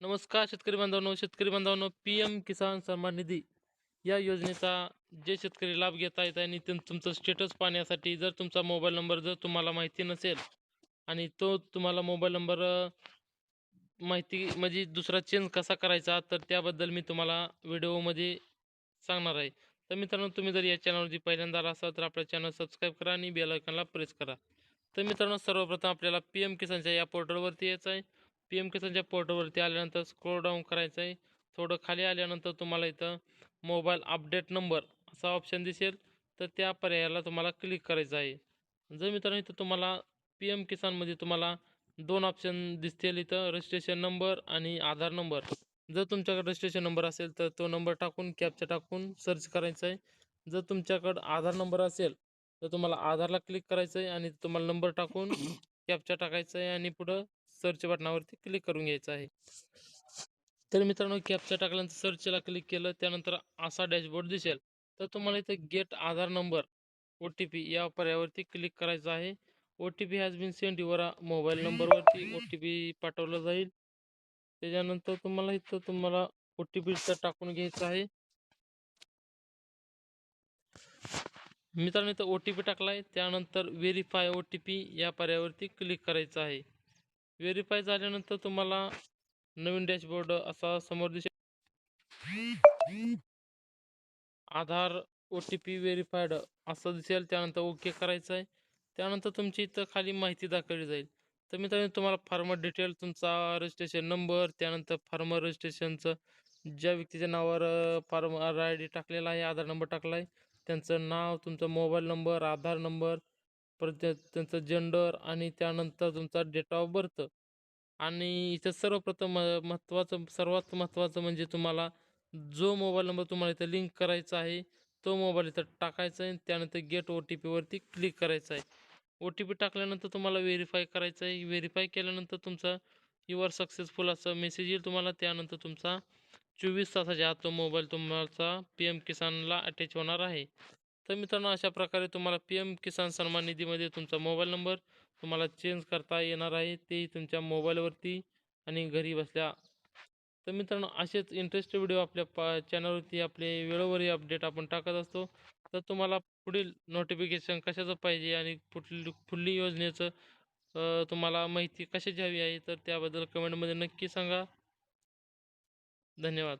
नमस्कार शेतकरी बांधवांनो शेतकरी बांधवांनो पी एम किसान सन्मान निधी या योजनेचा जे शेतकरी लाभ घेत आहेत आणि तुमचं स्टेटस पाहण्यासाठी जर तुमचा मोबाईल नंबर जर तुम्हाला माहिती नसेल आणि तो तुम्हाला मोबाईल नंबर माहिती म्हणजे दुसरा चेंज कसा करायचा तर त्याबद्दल मी तुम्हाला व्हिडिओमध्ये सांगणार आहे. तर मित्रांनो तुम्ही जर या चॅनलवरती पहिल्यांदा आला असाल तर आपल्या चॅनल सबस्क्राईब करा आणि बेल आयकॉनला प्रेस करा. तर मित्रांनो सर्वप्रथम आपल्याला पी एम किसानच्या या पोर्टलवरती यायचं आहे. पी एम किसानच्या पोर्टलवरती आल्यानंतर स्क्रोल डाऊन करायचं आहे थोडं खाली आल्यानंतर तुम्हाला इथं मोबाईल अपडेट नंबर असा ऑप्शन दिसेल. तर त्या पर्यायाला तुम्हाला क्लिक करायचं आहे. जर मित्रांनो इथं तुम्हाला पी एम किसानमध्ये तुम्हाला दोन ऑप्शन दिसतील इथं. रजिस्ट्रेशन नंबर आणि आधार नंबर जर तुमच्याकडे रजिस्ट्रेशन नंबर असेल तर तो नंबर टाकून कॅपचा टाकून सर्च करायचा आहे जर तुमच्याकडं आधार नंबर असेल तर तुम्हाला आधारला क्लिक करायचं आहे आणि तुम्हाला नंबर टाकून कॅपचा टाकायचा आहे आणि पुढं सर्च बटनावरती क्लिक करून घ्यायचं आहे. तर मित्रांनो कॅपचा टाकल्यानंतर सर्चला क्लिक केलं त्यानंतर असा डॅशबोर्ड दिसेल. तर तुम्हाला इथं get Aadhaar number O T P या पर्यायावरती क्लिक करायचं आहे. O T P has been send your mobile नंबरवरती ओ टी पी पाठवला जाईल. त्याच्यानंतर तुम्हाला इथं तुम्हाला ओ टी पी टाकून घ्यायचं आहे. मित्रांनो इथं ओ टी पी टाकला आहे त्यानंतर व्हेरीफाय ओ टी पी या पर्यायावरती क्लिक करायचं आहे. व्हेरीफाय झाल्यानंतर तुम्हाला नवीन डॅशबोर्ड असा समोर दिसेल. Aadhaar O T P verified असं दिसेल. त्यानंतर ओके करायचं आहे त्यानंतर तुमची इथं खाली माहिती दाखवली जाईल. तर मित्रांनो तुम्हाला फार्मर डिटेल तुमचा रजिस्ट्रेशन नंबर त्यानंतर फार्मर रजिस्ट्रेशनचं ज्या व्यक्तीच्या नावावर फार्मर आय डी टाकलेला आहे आधार नंबर टाकला आहे त्यांचं नाव तुमचा मोबाईल नंबर आधार नंबर परत त्या- त्यांचं जेंडर आणि त्यानंतर तुमचा डेट ऑफ बर्थ आणि इथं सर्वप्रथम महत्त्वाचं सर्वात महत्त्वाचं म्हणजे तुम्हाला जो मोबाईल नंबर तुम्हाला इथं लिंक करायचा आहे तो मोबाईल इथं टाकायचा आहे त्यानंतर गेट ओ टी पीवरती क्लिक करायचं आहे. ओ टी पी टाकल्यानंतर तुम्हाला व्हेरीफाय करायचं आहे. व्हेरीफाय केल्यानंतर तुमचा युअर सक्सेसफुल असं मेसेज येईल तुम्हाला. त्यानंतर तुमचा चोवीस तासाच्या आत तो मोबाईल तुमचा पी एम किसानला अटॅच होणार आहे. तर मित्रांनो अशा प्रकारे तुम्हाला पी एम किसान सन्मान निधीमध्ये तुमचा मोबाईल नंबर तुम्हाला चेंज करता येणार आहे. ते तुमच्या मोबाईलवरती आणि घरी बसल्या. तर मित्रांनो असेच इंटरेस्ट व्हिडिओ आपल्या पा चॅनलवरती आपले वेळोवेळी अपडेट आपण टाकत असतो. तर तुम्हाला पुढील नोटिफिकेशन कशाचं पाहिजे आणि पुढली पुढली योजनेचं तुम्हाला माहिती कशाची हवी आहे तर त्याबद्दल कमेंटमध्ये नक्की सांगा. धन्यवाद.